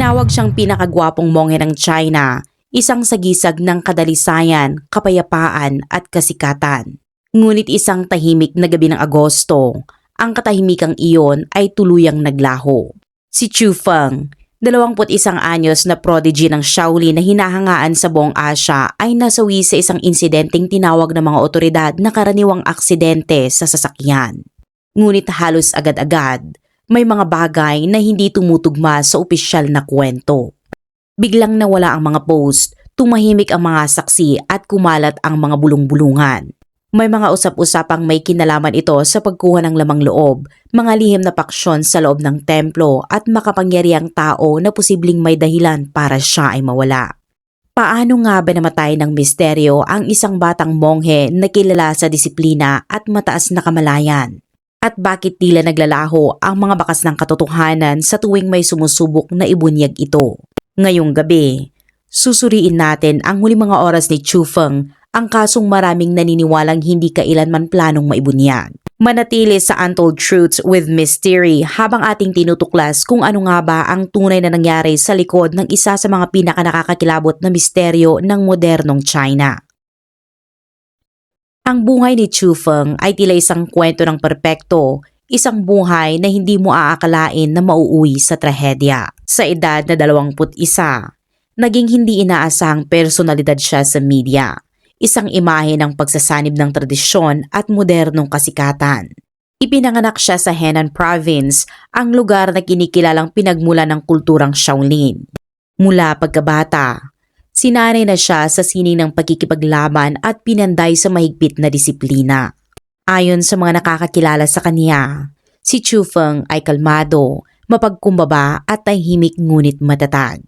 Tinawag siyang pinakagwapong monghe ng China, isang sagisag ng kadalisayan, kapayapaan at kasikatan. Ngunit isang tahimik na gabi ng Agosto, ang katahimikang iyon ay tuluyang naglaho. Si Chu Feng, 21 anyos na prodigy ng Shaolin na hinahangaan sa buong Asya ay nasawi sa isang insidenteng tinawag ng mga otoridad na karaniwang aksidente sa sasakyan. Ngunit halos agad-agad, may mga bagay na hindi tumutugma sa opisyal na kwento. Biglang nawala ang mga post, tumahimik ang mga saksi at kumalat ang mga bulong-bulungan. May mga usap-usapang may kinalaman ito sa pagkuha ng lamang loob, mga lihim na paksyon sa loob ng templo at makapangyariang tao na posibleng may dahilan para siya ay mawala. Paano nga ba namatay ng misteryo ang isang batang monghe na kilala sa disiplina at mataas na kamalayan? At bakit tila naglalaho ang mga bakas ng katotohanan sa tuwing may sumusubok na ibunyag ito? Ngayong gabi, susuriin natin ang huling mga oras ni Chu Feng ang kasong maraming naniniwalang hindi kailanman planong maibunyag. Manatili sa Untold Truths with Mystery habang ating tinutuklas kung ano nga ba ang tunay na nangyari sa likod ng isa sa mga pinakanakakakilabot na misteryo ng modernong China. Ang buhay ni Chu Feng ay tila isang kwento ng perpekto, isang buhay na hindi mo aakalain na mauuwi sa trahedya. Sa edad na 21, naging hindi inaasahang personalidad siya sa media isang imahe ng pagsasanib ng tradisyon at modernong kasikatan. Ipinanganak siya sa Henan Province, ang lugar na kinikilalang pinagmula ng kulturang Shaolin. Mula pagkabata, sinanay na siya sa sining ng pagkikipaglaban at pinanday sa mahigpit na disiplina. Ayon sa mga nakakakilala sa kanya, si Chu Feng ay kalmado, mapagkumbaba at tahimik ngunit matatag.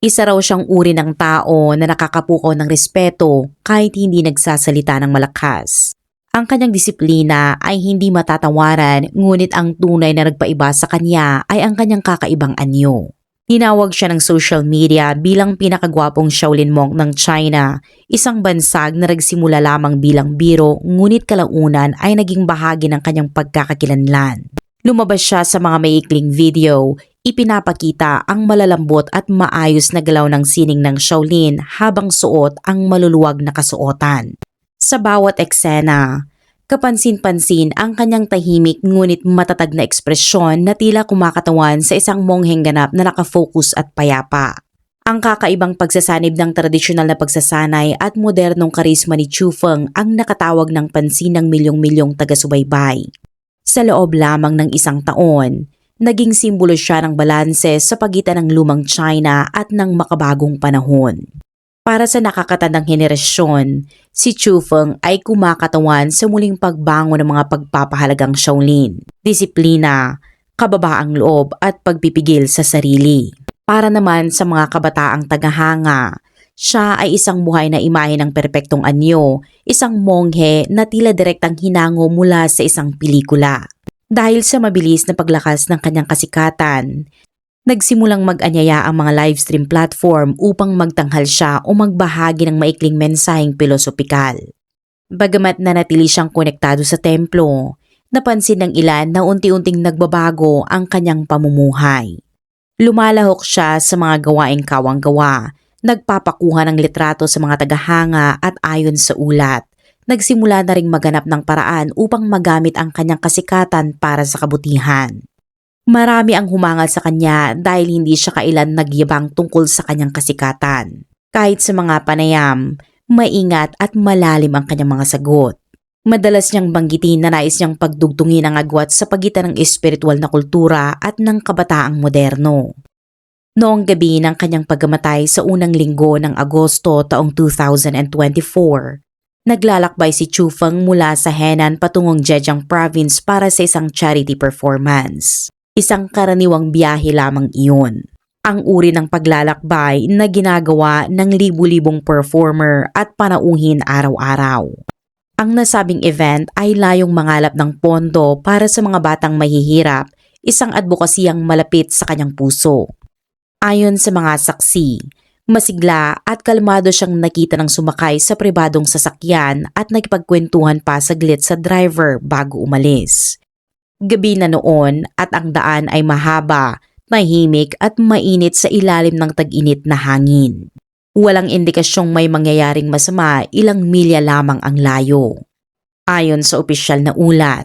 Isa raw siyang uri ng tao na nakakapuko ng respeto kahit hindi nagsasalita ng malakas. Ang kanyang disiplina ay hindi matatawaran ngunit ang tunay na nagpaiba sa kanya ay ang kanyang kakaibang anyo. Tinawag siya ng social media bilang pinakagwapong Shaolin monk ng China, isang bansag na nagsimula lamang bilang biro ngunit kalaunan ay naging bahagi ng kanyang pagkakakilanlan. Lumabas siya sa mga maikling video, ipinapakita ang malalambot at maayos na galaw ng sining ng Shaolin habang suot ang maluluwag na kasuotan. Sa bawat eksena, kapansin-pansin ang kanyang tahimik ngunit matatag na ekspresyon na tila kumakatawan sa isang mongheng ganap na nakafocus at payapa. Ang kakaibang pagsasanib ng tradisyonal na pagsasanay at modernong karisma ni Chu Feng ang nakatawag ng pansin ng milyong-milyong taga-subaybay. Sa loob lamang ng isang taon, naging simbolo siya ng balanse sa pagitan ng lumang China at ng makabagong panahon. Para sa nakakatandang henerasyon, si Chu Feng ay kumakatawan sa muling pagbango ng mga pagpapahalagang Shaolin, disiplina, kababaang loob at pagpipigil sa sarili. Para naman sa mga kabataang tagahanga, siya ay isang buhay na imahe ng perpektong anyo, isang monghe na tila direktang hinango mula sa isang pelikula. Dahil sa mabilis na paglakas ng kanyang kasikatan, nagsimulang mag-anyaya ang mga livestream platform upang magtanghal siya o magbahagi ng maikling mensaheng pilosopikal. Bagamat nanatili siyang konektado sa templo, napansin ng ilan na unti-unting nagbabago ang kanyang pamumuhay. Lumalahok siya sa mga gawaing kawang-gawa nagpapakuha ng litrato sa mga tagahanga at ayon sa ulat, nagsimula na ring maganap ng paraan upang magamit ang kanyang kasikatan para sa kabutihan. Marami ang humangal sa kanya dahil hindi siya kailan nagyabang tungkol sa kanyang kasikatan. Kahit sa mga panayam, maingat at malalim ang kanyang mga sagot. Madalas niyang banggitin na nais niyang pagdugtungin ang agwat sa pagitan ng espiritual na kultura at ng kabataang moderno. Noong gabi ng kanyang pagkamatay sa unang linggo ng Agosto taong 2024, naglalakbay si Chu Feng mula sa Henan patungong Zhejiang Province para sa isang charity performance. Isang karaniwang biyahe lamang iyon. Ang uri ng paglalakbay na ginagawa ng libu-libong performer at panauhin araw-araw. Ang nasabing event ay layong mangalap ng pondo para sa mga batang mahihirap, isang advokasiyang malapit sa kanyang puso. Ayon sa mga saksi, masigla at kalmado siyang nakita ng sumakay sa pribadong sasakyan at nagpagkwentuhan pa saglit sa driver bago umalis. Gabi na noon at ang daan ay mahaba, tahimik at mainit sa ilalim ng tag-init na hangin. Walang indikasyong may mangyayaring masama ilang milya lamang ang layo. Ayon sa opisyal na ulat,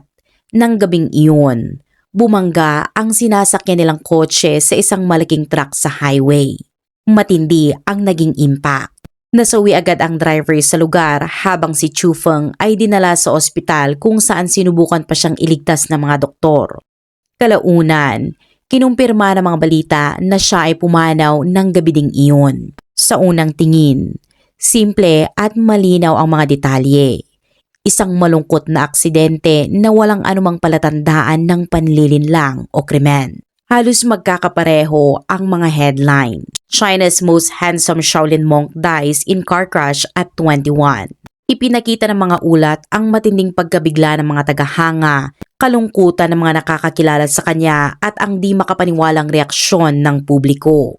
ng gabing iyon, bumangga ang sinasakyan nilang kotse sa isang malaking truck sa highway. Matindi ang naging impact. Nasawi agad ang driver sa lugar habang si Chu Feng ay dinala sa ospital kung saan sinubukan pa siyang iligtas ng mga doktor. Kalaunan, kinumpirma ng mga balita na siya ay pumanaw ng gabi ding iyon. Sa unang tingin, simple at malinaw ang mga detalye. Isang malungkot na aksidente na walang anumang palatandaan ng panlilinlang o krimen. Halos magkakapareho ang mga headline. China's most handsome Shaolin monk dies in car crash at 21. Ipinakita ng mga ulat ang matinding pagkabigla ng mga tagahanga, kalungkutan ng mga nakakakilala sa kanya at ang di makapaniwalang reaksyon ng publiko.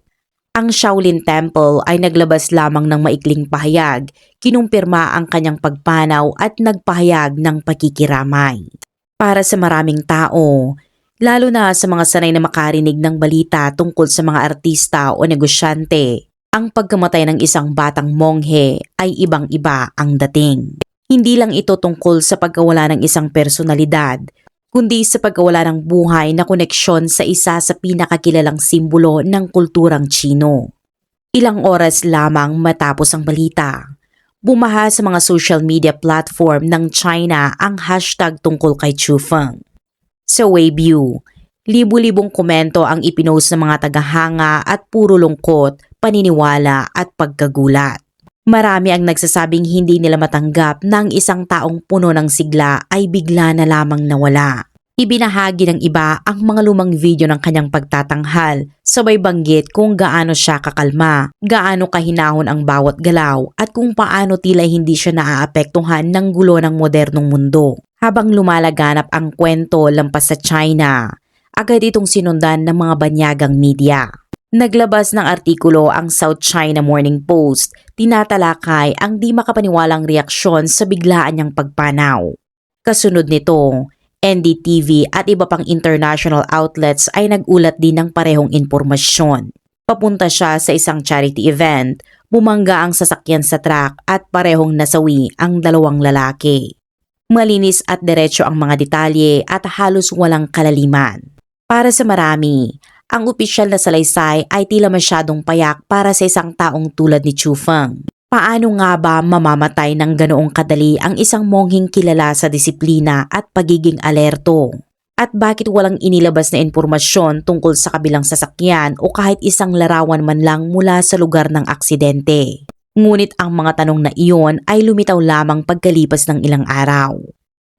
Ang Shaolin Temple ay naglabas lamang ng maikling pahayag, kinumpirma ang kanyang pagpanaw at nagpahayag ng pakikiramay. Para sa maraming tao, lalo na sa mga sanay na makarinig ng balita tungkol sa mga artista o negosyante, ang pagkamatay ng isang batang monghe ay ibang-iba ang dating. Hindi lang ito tungkol sa pagkawala ng isang personalidad, kundi sa pagkawala ng buhay na koneksyon sa isa sa pinakakilalang simbolo ng kulturang Chino. Ilang oras lamang matapos ang balita, bumaha sa mga social media platform ng China ang hashtag tungkol kay Chu Feng. Sa Weibo, libu-libong komento ang ipinost ng mga tagahanga at puro lungkot, paniniwala at pagkagulat. Marami ang nagsasabing hindi nila matanggap na ang isang taong puno ng sigla ay bigla na lamang nawala. Ibinahagi ng iba ang mga lumang video ng kanyang pagtatanghal, sabay banggit kung gaano siya kakalma, gaano kahinahon ang bawat galaw at kung paano tila hindi siya naaapektuhan ng gulo ng modernong mundo. Habang lumalaganap ang kwento lampas sa China, agad itong sinundan ng mga banyagang media. Naglabas ng artikulo ang South China Morning Post, tinatalakay ang di makapaniwalang reaksyon sa biglaan niyang pagpanaw. Kasunod nito, NDTV at iba pang international outlets ay nagulat din ng parehong impormasyon. Papunta siya sa isang charity event, bumangga ang sasakyan sa truck at parehong nasawi ang dalawang lalaki. Malinis at diretso ang mga detalye at halos walang kalaliman. Para sa marami, ang opisyal na salaysay ay tila masyadong payak para sa isang taong tulad ni Chu Feng. Paano nga ba mamamatay ng ganoong kadali ang isang monghing kilala sa disiplina at pagiging alerto? At bakit walang inilabas na impormasyon tungkol sa kabilang sasakyan o kahit isang larawan man lang mula sa lugar ng aksidente? Ngunit ang mga tanong na iyon ay lumitaw lamang pagkalipas ng ilang araw.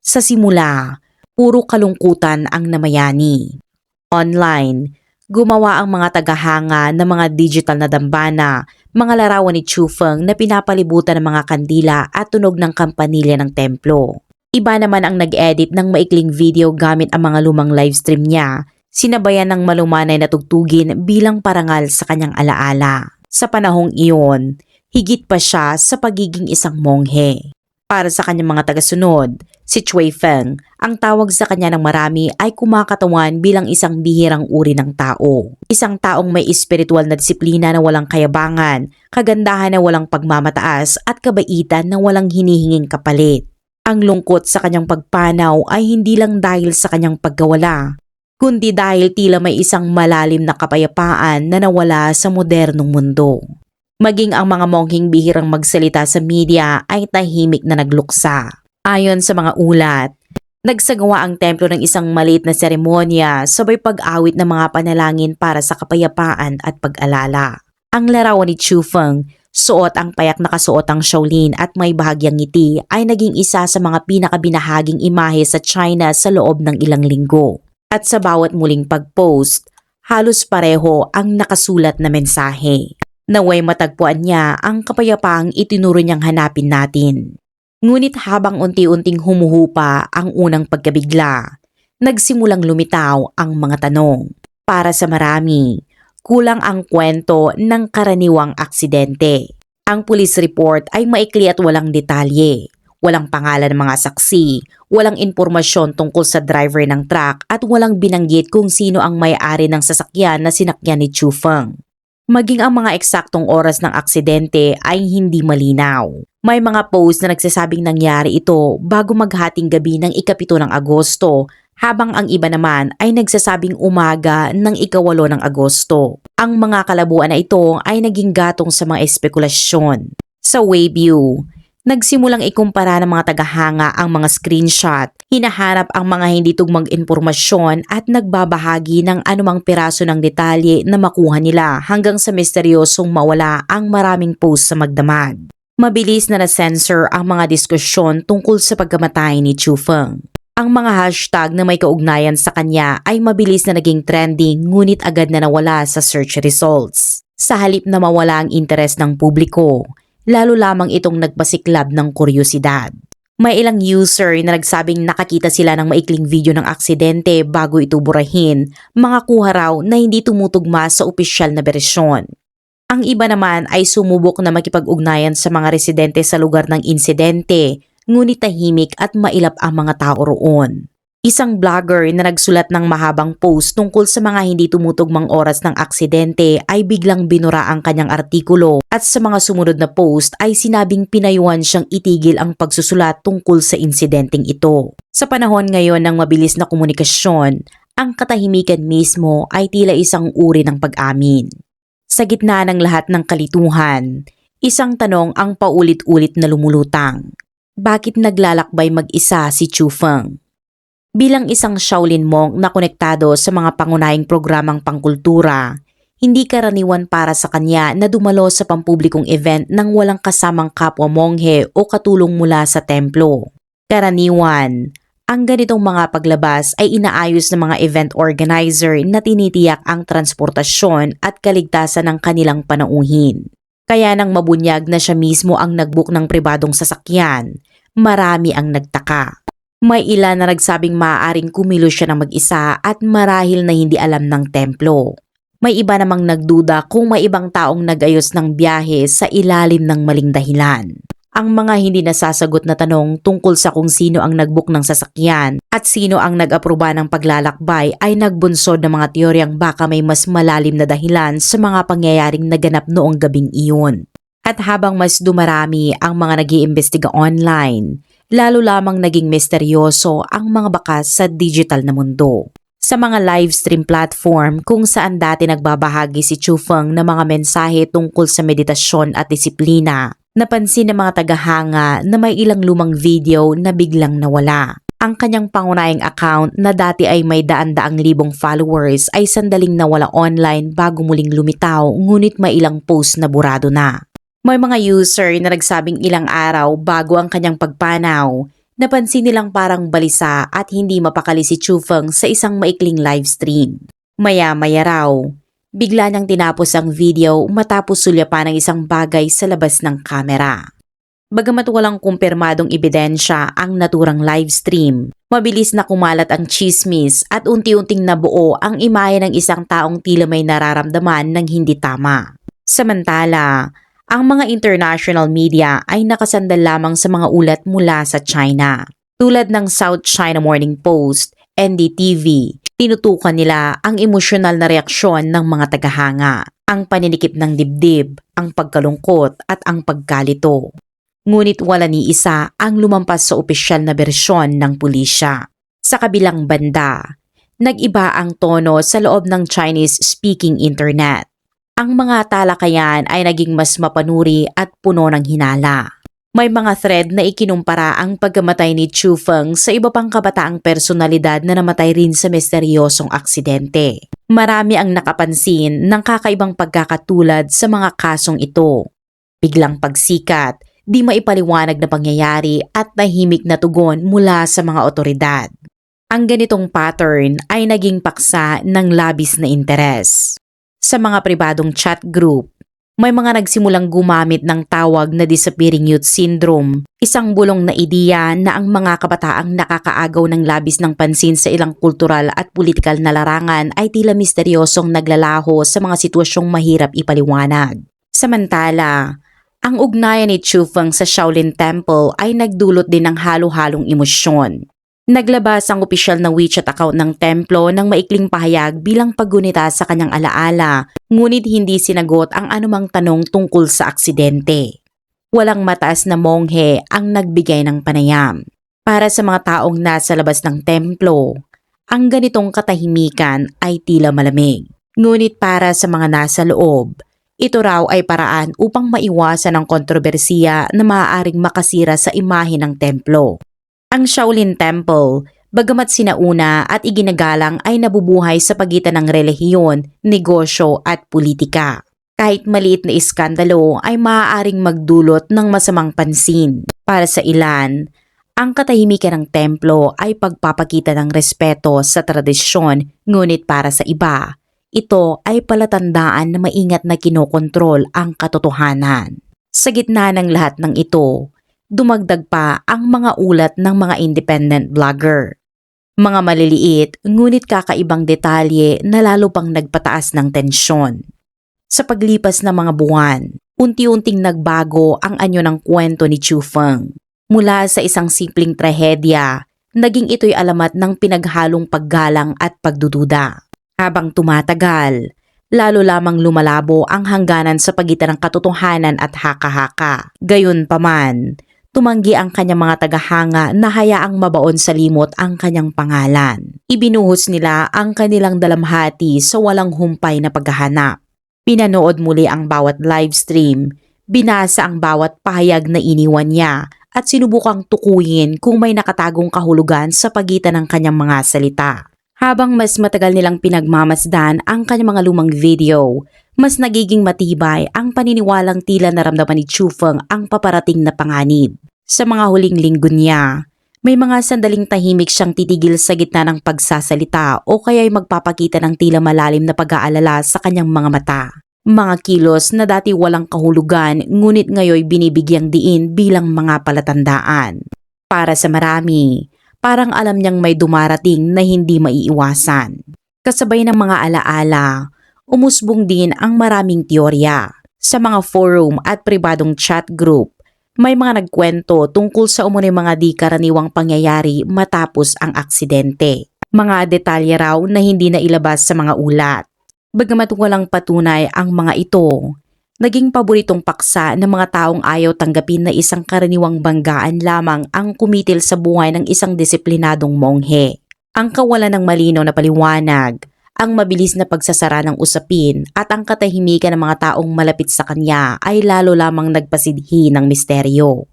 Sa simula, puro kalungkutan ang namayani. Online, gumawa ang mga tagahanga ng mga digital na dambana, mga larawan ni Chu Feng na pinapalibutan ng mga kandila at tunog ng kampanilya ng templo. Iba naman ang nag-edit ng maikling video gamit ang mga lumang livestream niya, sinabayan ng malumanay na tugtugin bilang parangal sa kanyang alaala. Sa panahong iyon, higit pa siya sa pagiging isang monghe. Para sa kanyang mga tagasunod, si Chui Feng, ang tawag sa kanya ng marami ay kumakatawan bilang isang bihirang uri ng tao. Isang taong may espiritual na disiplina na walang kayabangan, kagandahan na walang pagmamataas at kabaitan na walang hinihinging kapalit. Ang lungkot sa kanyang pagpanaw ay hindi lang dahil sa kanyang pagkawala, kundi dahil tila may isang malalim na kapayapaan na nawala sa modernong mundo. Maging ang mga monghing bihirang magsalita sa media ay tahimik na nagluksa. Ayon sa mga ulat, nagsagawa ang templo ng isang maliit na seremonya sabay pag-awit ng mga panalangin para sa kapayapaan at pag-alala. Ang larawan ni Chu Feng, suot ang payak na kasuot ang Shaolin at may bahagyang ngiti ay naging isa sa mga pinakabinahaging imahe sa China sa loob ng ilang linggo. At sa bawat muling pag-post, halos pareho ang nakasulat na mensahe. Naway matagpuan niya ang kapayapaang itinuro niyang hanapin natin. Ngunit habang unti-unting humuhupa ang unang pagkabigla, nagsimulang lumitaw ang mga tanong. Para sa marami, kulang ang kwento ng karaniwang aksidente. Ang police report ay maikli at walang detalye. Walang pangalan ng mga saksi, walang impormasyon tungkol sa driver ng truck at walang binanggit kung sino ang may-ari ng sasakyan na sinakyan ni Chu Feng. Maging ang mga eksaktong oras ng aksidente ay hindi malinaw. May mga post na nagsasabing nangyari ito bago maghating gabi ng ikapito ng Agosto habang ang iba naman ay nagsasabing umaga ng ikawalo ng Agosto. Ang mga kalabuan na ito ay naging gatong sa mga espekulasyon. Sa Wayview, nagsimulang ikumpara ng mga tagahanga ang mga screenshot, hinahanap ang mga hindi tugmang impormasyon at nagbabahagi ng anumang piraso ng detalye na makuha nila hanggang sa misteryosong mawala ang maraming post sa magdamag. Mabilis na na-censor ang mga diskusyon tungkol sa pagkamatay ni Chu Feng. Ang mga hashtag na may kaugnayan sa kanya ay mabilis na naging trending ngunit agad na nawala sa search results. Sa halip na mawala ang interes ng publiko, lalo lamang itong nagpasiklab ng kuryosidad. May ilang user na nagsabing nakakita sila ng maikling video ng aksidente bago ito burahin, mga kuha raw na hindi tumutugma sa opisyal na bersyon. Ang iba naman ay sumubok na makipag-ugnayan sa mga residente sa lugar ng insidente, ngunit tahimik at mailap ang mga tao roon. Isang vlogger na nagsulat ng mahabang post tungkol sa mga hindi tumutugmang oras ng aksidente ay biglang binura ang kanyang artikulo at sa mga sumunod na post ay sinabing pinayuhan siyang itigil ang pagsusulat tungkol sa insidenteng ito. Sa panahon ngayon ng mabilis na komunikasyon, ang katahimikan mismo ay tila isang uri ng pag-amin. Sa gitna ng lahat ng kalituhan, isang tanong ang paulit-ulit na lumulutang. Bakit naglalakbay mag-isa si Chu Feng? Bilang isang Shaolin monk na konektado sa mga pangunahing programang pangkultura, hindi karaniwan para sa kanya na dumalo sa pampublikong event nang walang kasamang kapwa monghe o katulong mula sa templo. Karaniwan, ang ganitong mga paglabas ay inaayos ng mga event organizer na tinitiyak ang transportasyon at kaligtasan ng kanilang panauhin. Kaya nang mabunyag na siya mismo ang nagbook ng pribadong sasakyan, marami ang nagtaka. May ilan na nagsabing maaaring kumilos siya ng mag-isa at marahil na hindi alam ng templo. May iba namang nagduda kung may ibang taong nag-ayos ng biyahe sa ilalim ng maling dahilan. Ang mga hindi nasasagot na tanong tungkol sa kung sino ang nagbook ng sasakyan at sino ang nag-aproba ng paglalakbay ay nagbunsod ng mga teoryang baka may mas malalim na dahilan sa mga pangyayaring naganap noong gabing iyon. At habang mas dumarami ang mga nag iimbestiga online, lalo lamang naging misteryoso ang mga bakas sa digital na mundo. Sa mga live stream platform kung saan dati nagbabahagi si Chu Feng ng mga mensahe tungkol sa meditasyon at disiplina, napansin ng mga tagahanga na may ilang lumang video na biglang nawala. Ang kanyang pangunahing account na dati ay may daan-daang libong followers ay sandaling nawala online bago muling lumitaw ngunit may ilang post na burado na. May mga user na nagsabing ilang araw bago ang kanyang pagpanaw, napansin nilang parang balisa at hindi mapakali si Chu Feng sa isang maikling live stream. Maya-maya raw, bigla niyang tinapos ang video matapos sulyapan ng isang bagay sa labas ng kamera. Bagamat walang kumpirmadong ebidensya ang naturang live stream, mabilis na kumalat ang chismis at unti-unting nabuo ang imahe ng isang taong tila may nararamdaman ng hindi tama. Samantala, ang mga international media ay nakasandal lamang sa mga ulat mula sa China. Tulad ng South China Morning Post, NDTV, tinutukan nila ang emosyonal na reaksyon ng mga tagahanga, ang paninikip ng dibdib, ang pagkalungkot at ang pagkalito. Ngunit wala ni isa ang lumampas sa opisyal na bersyon ng pulisya. Sa kabilang banda, nag-iba ang tono sa loob ng Chinese-speaking internet ang mga talakayan ay naging mas mapanuri at puno ng hinala. May mga thread na ikinumpara ang pagkamatay ni Chu Feng sa iba pang kabataang personalidad na namatay rin sa misteryosong aksidente. Marami ang nakapansin ng kakaibang pagkakatulad sa mga kasong ito. Biglang pagsikat, di maipaliwanag na pangyayari at tahimik na tugon mula sa mga otoridad. Ang ganitong pattern ay naging paksa ng labis na interes. Sa mga pribadong chat group, may mga nagsimulang gumamit ng tawag na disappearing youth syndrome, isang bulong na ideya na ang mga kabataang nakakaagaw ng labis ng pansin sa ilang kultural at politikal na larangan ay tila misteryosong naglalaho sa mga sitwasyong mahirap ipaliwanag. Samantala, Ang ugnayan ni Chu Feng sa Shaolin Temple ay nagdulot din ng halo-halong emosyon. Naglabas ang opisyal na WeChat account ng templo ng maikling pahayag bilang paggunita sa kanyang alaala, ngunit hindi sinagot ang anumang tanong tungkol sa aksidente. Walang mataas na monghe ang nagbigay ng panayam. Para sa mga taong nasa labas ng templo, ang ganitong katahimikan ay tila malamig. Ngunit para sa mga nasa loob, ito raw ay paraan upang maiwasan ang kontrobersiya na maaaring makasira sa imahe ng templo. Ang Shaolin Temple, bagamat sinauna at iginagalang ay nabubuhay sa pagitan ng relihiyon, negosyo at politika. Kahit maliit na iskandalo ay maaaring magdulot ng masamang pansin. Para sa ilan, ang katahimikan ng templo ay pagpapakita ng respeto sa tradisyon ngunit para sa iba, ito ay palatandaan na maingat na kinokontrol ang katotohanan. Sa gitna ng lahat ng ito, dumagdag pa ang mga ulat ng mga independent vlogger. Mga maliliit ngunit kakaibang detalye na lalo pang nagpataas ng tensyon. Sa paglipas ng mga buwan, unti-unting nagbago ang anyo ng kwento ni Chu Feng. Mula sa isang simpleng trahedya, naging ito'y alamat ng pinaghalong paggalang at pagdududa. Habang tumatagal, lalo lamang lumalabo ang hangganan sa pagitan ng katotohanan at haka-haka. Gayon paman, tumanggi ang kanyang mga tagahanga na hayaang mabaon sa limot ang kanyang pangalan. Ibinuhos nila ang kanilang dalamhati sa walang humpay na paghahanap. Pinanood muli ang bawat livestream, binasa ang bawat pahayag na iniwan niya at sinubukang tukuyin kung may nakatagong kahulugan sa pagitan ng kanyang mga salita. Habang mas matagal nilang pinagmamasdan ang kanyang mga lumang video, mas nagiging matibay ang paniniwalang tila naramdaman ni Chu Feng ang paparating na panganib. Sa mga huling linggo niya, may mga sandaling tahimik siyang titigil sa gitna ng pagsasalita o kaya'y magpapakita ng tila malalim na pag-aalala sa kanyang mga mata. Mga kilos na dati walang kahulugan ngunit ngayoy binibigyang diin bilang mga palatandaan. Para sa marami, parang alam niyang may dumarating na hindi maiiwasan. Kasabay ng mga alaala, umusbong din ang maraming teorya. Sa mga forum at pribadong chat group, may mga nagkwento tungkol sa umunay mga di karaniwang pangyayari matapos ang aksidente. Mga detalye raw na hindi na ilabas sa mga ulat. Bagamat walang patunay ang mga ito, naging paboritong paksa ng mga taong ayaw tanggapin na isang karaniwang banggaan lamang ang kumitil sa buhay ng isang disiplinadong monghe. Ang kawalan ng malinaw na paliwanag, ang mabilis na pagsasara ng usapin at ang katahimikan ng mga taong malapit sa kanya ay lalo lamang nagpasidhi ng misteryo.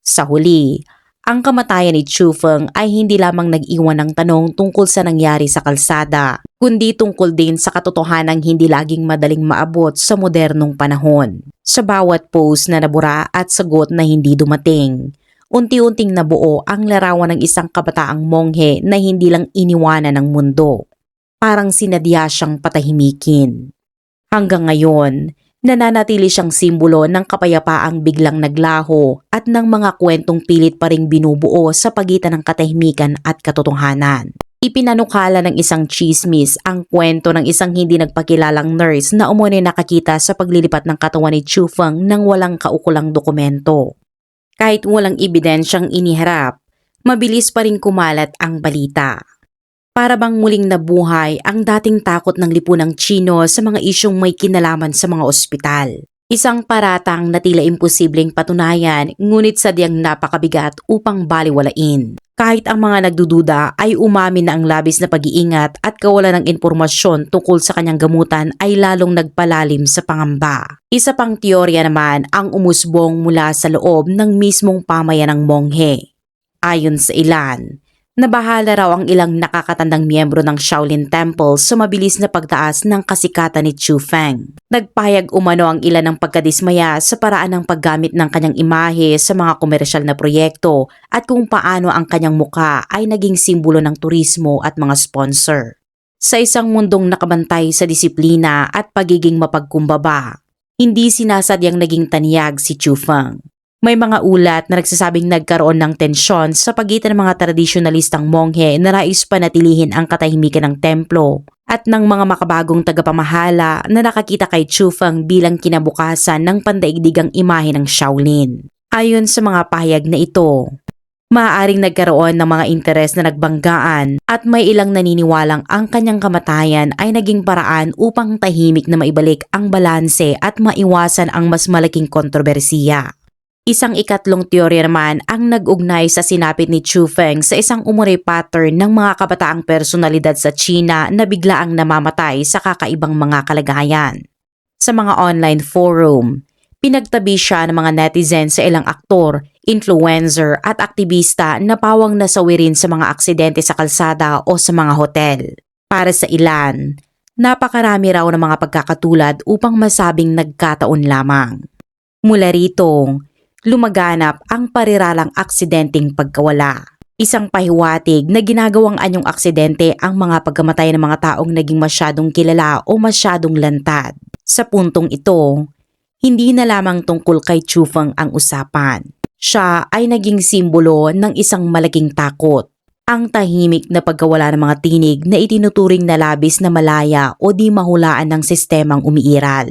Sa huli, ang kamatayan ni Chu Feng ay hindi lamang nag-iwan ng tanong tungkol sa nangyari sa kalsada, kundi tungkol din sa katotohanang hindi laging madaling maabot sa modernong panahon. Sa bawat post na nabura at sagot na hindi dumating, unti-unting nabuo ang larawan ng isang kabataang monghe na hindi lang iniwanan ng mundo. Parang sinadya siyang patahimikin. Hanggang ngayon, nananatili siyang simbolo ng kapayapaang biglang naglaho at ng mga kwentong pilit pa ring binubuo sa pagitan ng katahimikan at katotohanan. Ipinanukala ng isang chismis ang kwento ng isang hindi nagpakilalang nurse na umunay nakakita sa paglilipat ng katawan ni Chu Feng nang walang kaukulang dokumento. Kahit walang ebidensyang iniharap, mabilis pa rin kumalat ang balita. Para bang muling nabuhay ang dating takot ng lipunang Chino sa mga isyong may kinalaman sa mga ospital. Isang paratang na tila imposibleng patunayan ngunit sadyang napakabigat upang baliwalain. Kahit ang mga nagdududa ay umamin na ang labis na pag-iingat at kawalan ng impormasyon tungkol sa kanyang gamutan ay lalong nagpalalim sa pangamba. Isa pang teorya naman ang umusbong mula sa loob ng mismong pamayan ng monghe. Ayon sa ilan, Nabahala raw ang ilang nakakatandang miyembro ng Shaolin Temple sa mabilis na pagtaas ng kasikatan ni Chu Feng. Nagpahayag umano ang ilan ng pagkadismaya sa paraan ng paggamit ng kanyang imahe sa mga komersyal na proyekto at kung paano ang kanyang muka ay naging simbolo ng turismo at mga sponsor. Sa isang mundong nakabantay sa disiplina at pagiging mapagkumbaba, hindi sinasadyang naging taniyag si Chu Feng. May mga ulat na nagsasabing nagkaroon ng tensyon sa pagitan ng mga tradisyonalistang monghe na nais panatilihin ang katahimikan ng templo at ng mga makabagong tagapamahala na nakakita kay Chufeng bilang kinabukasan ng pandaigdigang imahe ng Shaolin. Ayon sa mga pahayag na ito, maaaring nagkaroon ng mga interes na nagbanggaan at may ilang naniniwalang ang kanyang kamatayan ay naging paraan upang tahimik na maibalik ang balanse at maiwasan ang mas malaking kontrobersiya. Isang ikatlong teorya naman ang nag-ugnay sa sinapit ni Chu Feng sa isang umuray pattern ng mga kabataang personalidad sa China na biglaang namamatay sa kakaibang mga kalagayan. Sa mga online forum, pinagtabi siya ng mga netizen sa ilang aktor, influencer at aktivista na pawang nasawi rin sa mga aksidente sa kalsada o sa mga hotel. Para sa ilan, napakarami raw ng mga pagkakatulad upang masabing nagkataon lamang. Mula rito, lumaganap ang pariralang aksidenteng pagkawala. Isang pahiwatig na ginagawang anyong aksidente ang mga pagkamatay ng mga taong naging masyadong kilala o masyadong lantad. Sa puntong ito, hindi na lamang tungkol kay Chufang ang usapan. Siya ay naging simbolo ng isang malaking takot. Ang tahimik na pagkawala ng mga tinig na itinuturing na labis na malaya o di mahulaan ng sistemang umiiral.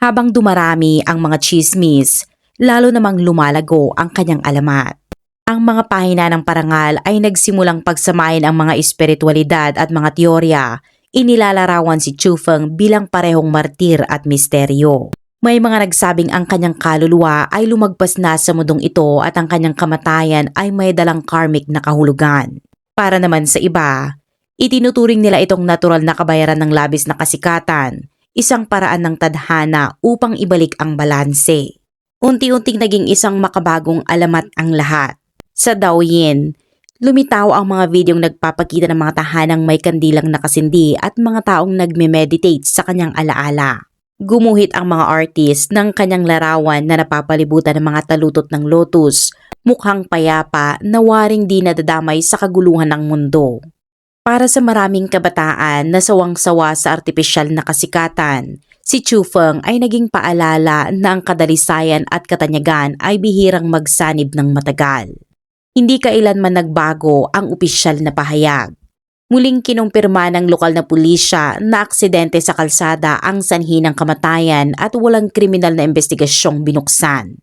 Habang dumarami ang mga chismis, lalo namang lumalago ang kanyang alamat. Ang mga pahina ng parangal ay nagsimulang pagsamahin ang mga espiritualidad at mga teorya, inilalarawan si Chufeng bilang parehong martir at misteryo. May mga nagsabing ang kanyang kaluluwa ay lumagpas na sa mundong ito at ang kanyang kamatayan ay may dalang karmic na kahulugan. Para naman sa iba, itinuturing nila itong natural na kabayaran ng labis na kasikatan, isang paraan ng tadhana upang ibalik ang balanse. Unti-unting naging isang makabagong alamat ang lahat. Sa Douyin, lumitaw ang mga videong nagpapakita ng mga tahanang may kandilang nakasindi at mga taong nagme-meditate sa kanyang alaala. Gumuhit ang mga artist ng kanyang larawan na napapalibutan ng mga talutot ng lotus, mukhang payapa na waring di nadadamay sa kaguluhan ng mundo. Para sa maraming kabataan na sawang-sawa sa artipisyal na kasikatan, si Chu Feng ay naging paalala na ang kadalisayan at katanyagan ay bihirang magsanib ng matagal. Hindi kailanman nagbago ang opisyal na pahayag. Muling kinumpirma ng lokal na pulisya na aksidente sa kalsada ang sanhi ng kamatayan at walang kriminal na investigasyong binuksan.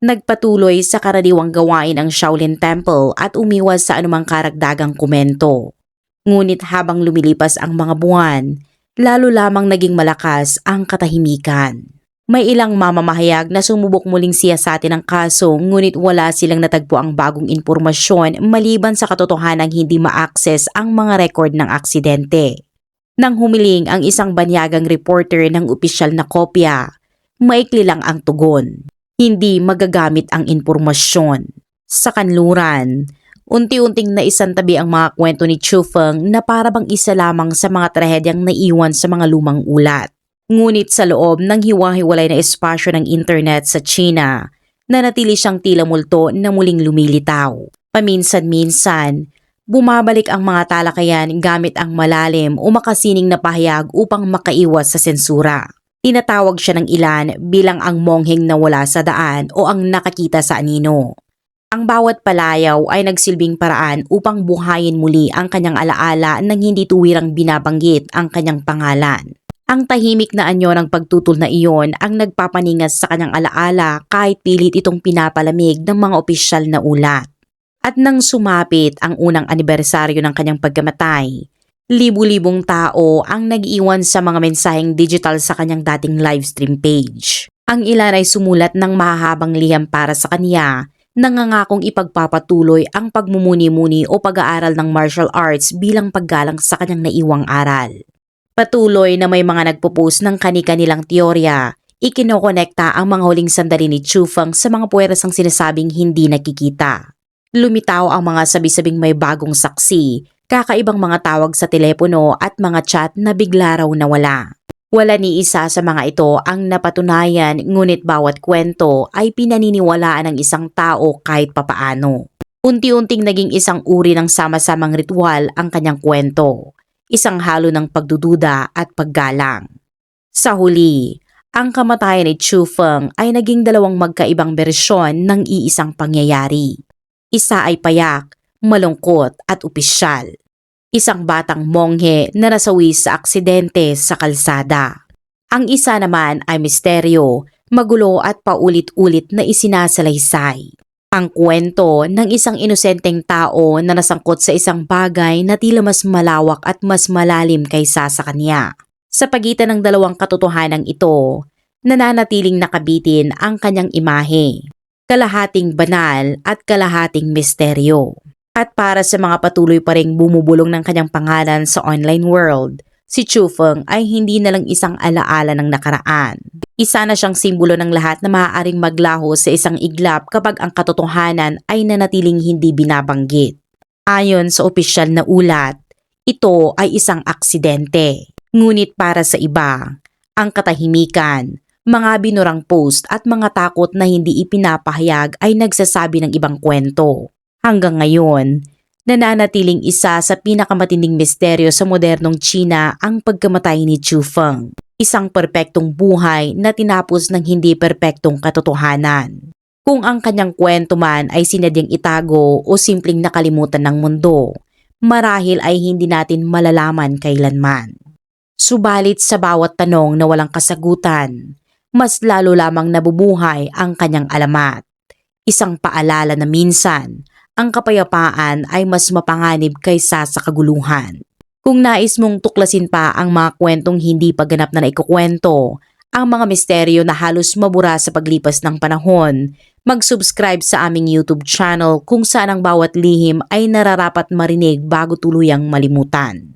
Nagpatuloy sa karaniwang gawain ang Shaolin Temple at umiwas sa anumang karagdagang komento. Ngunit habang lumilipas ang mga buwan, lalo lamang naging malakas ang katahimikan. May ilang mamamahayag na sumubok muling siyasatin ang kaso ngunit wala silang natagpo ang bagong impormasyon maliban sa katotohanang hindi ma-access ang mga record ng aksidente. Nang humiling ang isang banyagang reporter ng opisyal na kopya, maikli lang ang tugon. Hindi magagamit ang impormasyon. Sa kanluran, unti-unting naisantabi ang mga kwento ni Chufeng na parabang isa lamang sa mga trahedyang naiwan sa mga lumang ulat. Ngunit sa loob ng hiwa-hiwalay na espasyo ng internet sa China, nanatili siyang tila multo na muling lumilitaw. Paminsan-minsan, bumabalik ang mga talakayan gamit ang malalim o makasining na pahayag upang makaiwas sa sensura. Tinatawag siya ng ilan bilang ang mongheng nawala sa daan o ang nakakita sa anino. Ang bawat palayaw ay nagsilbing paraan upang buhayin muli ang kanyang alaala nang hindi tuwirang binabanggit ang kanyang pangalan. Ang tahimik na anyo ng pagtutol na iyon ang nagpapaningas sa kanyang alaala kahit pilit itong pinapalamig ng mga opisyal na ulat. At nang sumapit ang unang anibersaryo ng kanyang pagkamatay, libu-libong tao ang nag-iwan sa mga mensaheng digital sa kanyang dating livestream page. Ang ilan ay sumulat ng mahahabang liham para sa kanya, nangangakong ipagpapatuloy ang pagmumuni-muni o pag-aaral ng martial arts bilang paggalang sa kanyang naiwang aral. Patuloy na may mga nagpo-post ng kani-kanilang teorya, ikinokonekta ang mga huling sandali ni Chufang sa mga puwerasang sinasabing hindi nakikita. Lumitaw ang mga sabi-sabing may bagong saksi, kakaibang mga tawag sa telepono at mga chat na bigla raw nawala. Wala ni isa sa mga ito ang napatunayan ngunit bawat kwento ay pinaniniwalaan ng isang tao kahit papaano. Unti-unting naging isang uri ng sama-samang ritual ang kanyang kwento, isang halo ng pagdududa at paggalang. Sa huli, ang kamatayan ni Chu Feng ay naging dalawang magkaibang bersyon ng iisang pangyayari. Isa ay payak, malungkot at opisyal. Isang batang monghe na nasawi sa aksidente sa kalsada. Ang isa naman ay misteryo, magulo at paulit-ulit na isinasalaysay. Ang kwento ng isang inosenteng tao na nasangkot sa isang bagay na tila mas malawak at mas malalim kaysa sa kanya. Sa pagitan ng dalawang katotohanan ito, nananatiling nakabitin ang kanyang imahe, kalahating banal at kalahating misteryo. At para sa mga patuloy pa ring bumubulong ng kanyang pangalan sa online world, si Chu Feng ay hindi na lang isang alaala ng nakaraan. Isa na siyang simbolo ng lahat na maaaring maglaho sa isang iglap kapag ang katotohanan ay nanatiling hindi binabanggit. Ayon sa opisyal na ulat, ito ay isang aksidente. Ngunit para sa iba, ang katahimikan, mga binurang post at mga takot na hindi ipinapahayag ay nagsasabi ng ibang kwento. Hanggang ngayon, nananatiling isa sa pinakamatinding misteryo sa modernong China ang pagkamatay ni Chu Feng. Isang perpektong buhay na tinapos ng hindi perpektong katotohanan. Kung ang kanyang kwento man ay sinadyang itago o simpleng nakalimutan ng mundo, marahil ay hindi natin malalaman kailanman. Subalit sa bawat tanong na walang kasagutan, mas lalo lamang nabubuhay ang kanyang alamat. Isang paalala na minsan, ang kapayapaan ay mas mapanganib kaysa sa kaguluhan. Kung nais mong tuklasin pa ang mga kwentong hindi pa ganap na naikukwento, ang mga misteryo na halos mabura sa paglipas ng panahon, mag-subscribe sa aming YouTube channel kung saan ang bawat lihim ay nararapat marinig bago tuluyang malimutan.